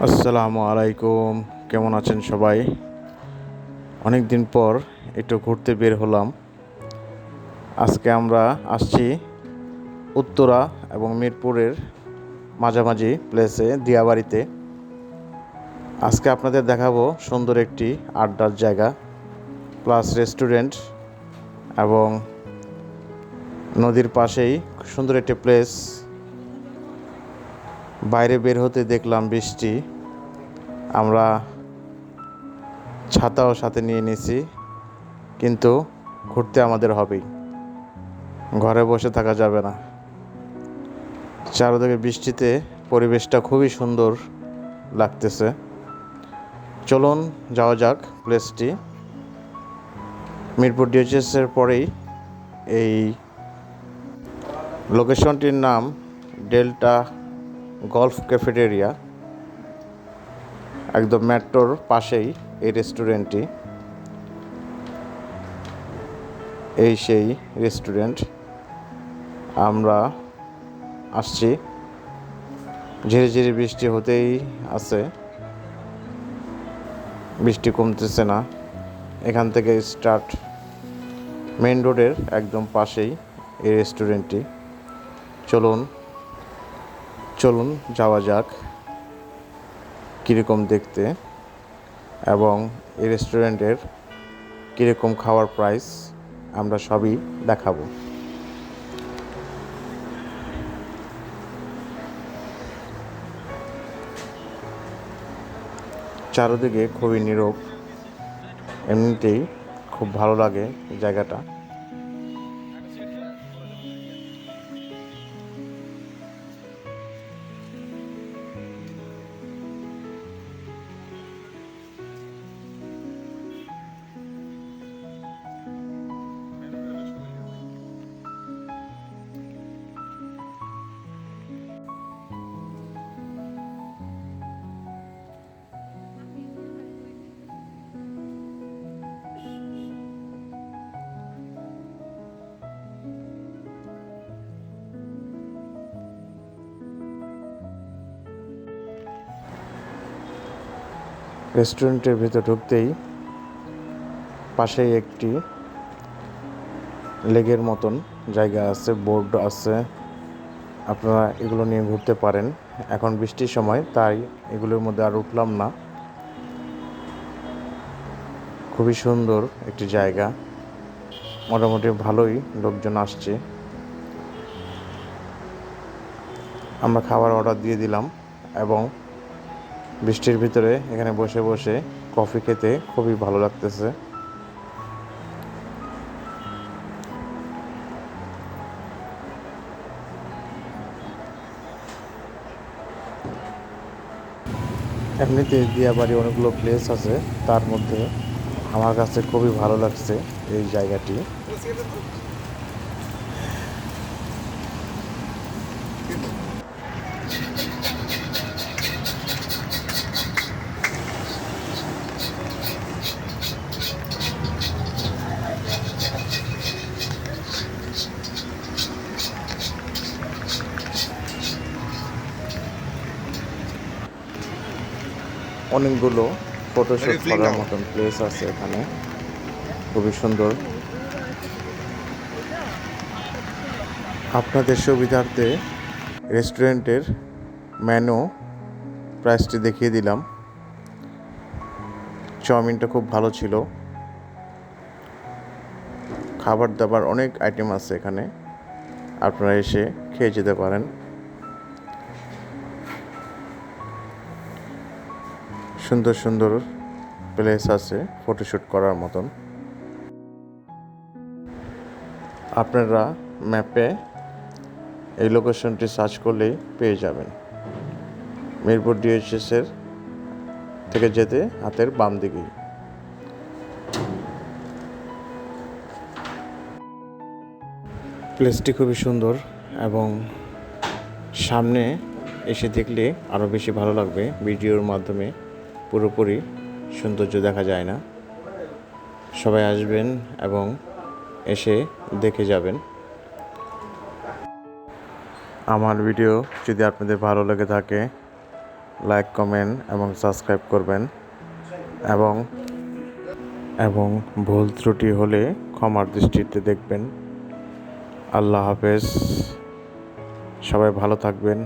আসসালামু আলাইকুম। কেমন আছেন সবাই? অনেক দিন পর একটু ঘুরতে বের হলাম। আজকে আমরা আসছি উত্তরা এবং মিরপুরের মাঝামাঝি প্লেসে দিয়াবাড়িতে। আজকে আপনাদের দেখাবো সুন্দর একটি আড্ডার জায়গা প্লাস রেস্টুরেন্ট এবং নদীর পাশেই সুন্দর একটি প্লেস বাইরে বের হতে দেখলাম বৃষ্টি। আমরা ছাতাও সাথে নিয়ে নিয়েছি কিন্তু ঘুরতে আমাদের হবেই। ঘরে বসে থাকা যাবে না। চারদিকে বৃষ্টিতে পরিবেশটা খুবই সুন্দর লাগতেছে। চলুন যাওয়া যাক প্লেসটি। মিরপুর ডিএচএস এর পরেই এই লোকেশনটির নাম ডেল্টা গলফ ক্যাফেটেরিয়া, একদম মেট্রোর পাশেই এই রেস্টুরেন্টটি। এই সেই রেস্টুরেন্ট। আমরা আসছি। ঝিরে ঝিরে বৃষ্টি হতেই আছে। বৃষ্টি কমতেছে না। এখান থেকে স্টার্ট মেন রোডের একদম পাশেই এই রেস্টুরেন্টটি। চলুন চলুন, যাওয়া যাক কীরকম দেখতে এবং এই রেস্টুরেন্টের কীরকম খাওয়ার প্রাইস আমরা সবই দেখাবো। চারদিকে খুবই নীরব, এমনিতেই খুব ভালো লাগে জায়গাটা। রেস্টুরেন্টের ভিতর ঢুকতেই পাশেই একটি লেগের মতন জায়গা আছে, বোর্ড আছে। আপনারা এগুলো নিয়ে ঘুরতে পারেন। এখন বৃষ্টির সময়, তাই এগুলোর মধ্যে আর উঠলাম না। খুবই সুন্দর একটি জায়গা। মোটামুটি ভালোই লোকজন আসছে। আমরা খাবার অর্ডার দিয়ে দিলাম এবং বৃষ্টির ভিতরে এখানে বসে বসে কফি খেতে খুবই ভালো লাগতেছে। এমনিতে দিয়াবাড়ি অনেকগুলো প্লেস আছে, তার মধ্যে আমার কাছে খুবই ভালো লাগছে এই জায়গাটি। অনেকগুলো ফটোশুট করার মতন প্লেস আছে এখানে। খুবই সুন্দর। আপনাদের সুবিধার্থে রেস্টুরেন্টের মেনু প্রাইসটি দেখিয়ে দিলাম। চাউমিনটা খুব ভালো ছিল। খাবার দাবার অনেক আইটেম আছে এখানে। আপনারা এসে খেয়ে যেতে পারেন। সুন্দর সুন্দর প্লেস আছে ফটোশ্যুট করার মতন। আপনারা ম্যাপে এই লোকেশনটি সার্চ করলেই পেয়ে যাবেন। মিরপুর ডিএইচএসের থেকে যেতে হাতের বাম দিকেই। প্লেসটি খুবই সুন্দর এবং সামনে এসে দেখলে আরও বেশি ভালো লাগবে ভিডিওর মাধ্যমে। পুরোপুরি সৌন্দর্য দেখা যায় না। সবাই আসবেন এবং এসে দেখে যাবেন। আমার ভিডিও যদি আপনাদের ভালো লেগে থাকে, লাইক, কমেন্ট এবং সাবস্ক্রাইব করবেন এবং এবং ভুল ত্রুটি হলে ক্ষমার দৃষ্টিতে দেখবেন। আল্লাহ হাফেজ। সবাই ভালো থাকবেন।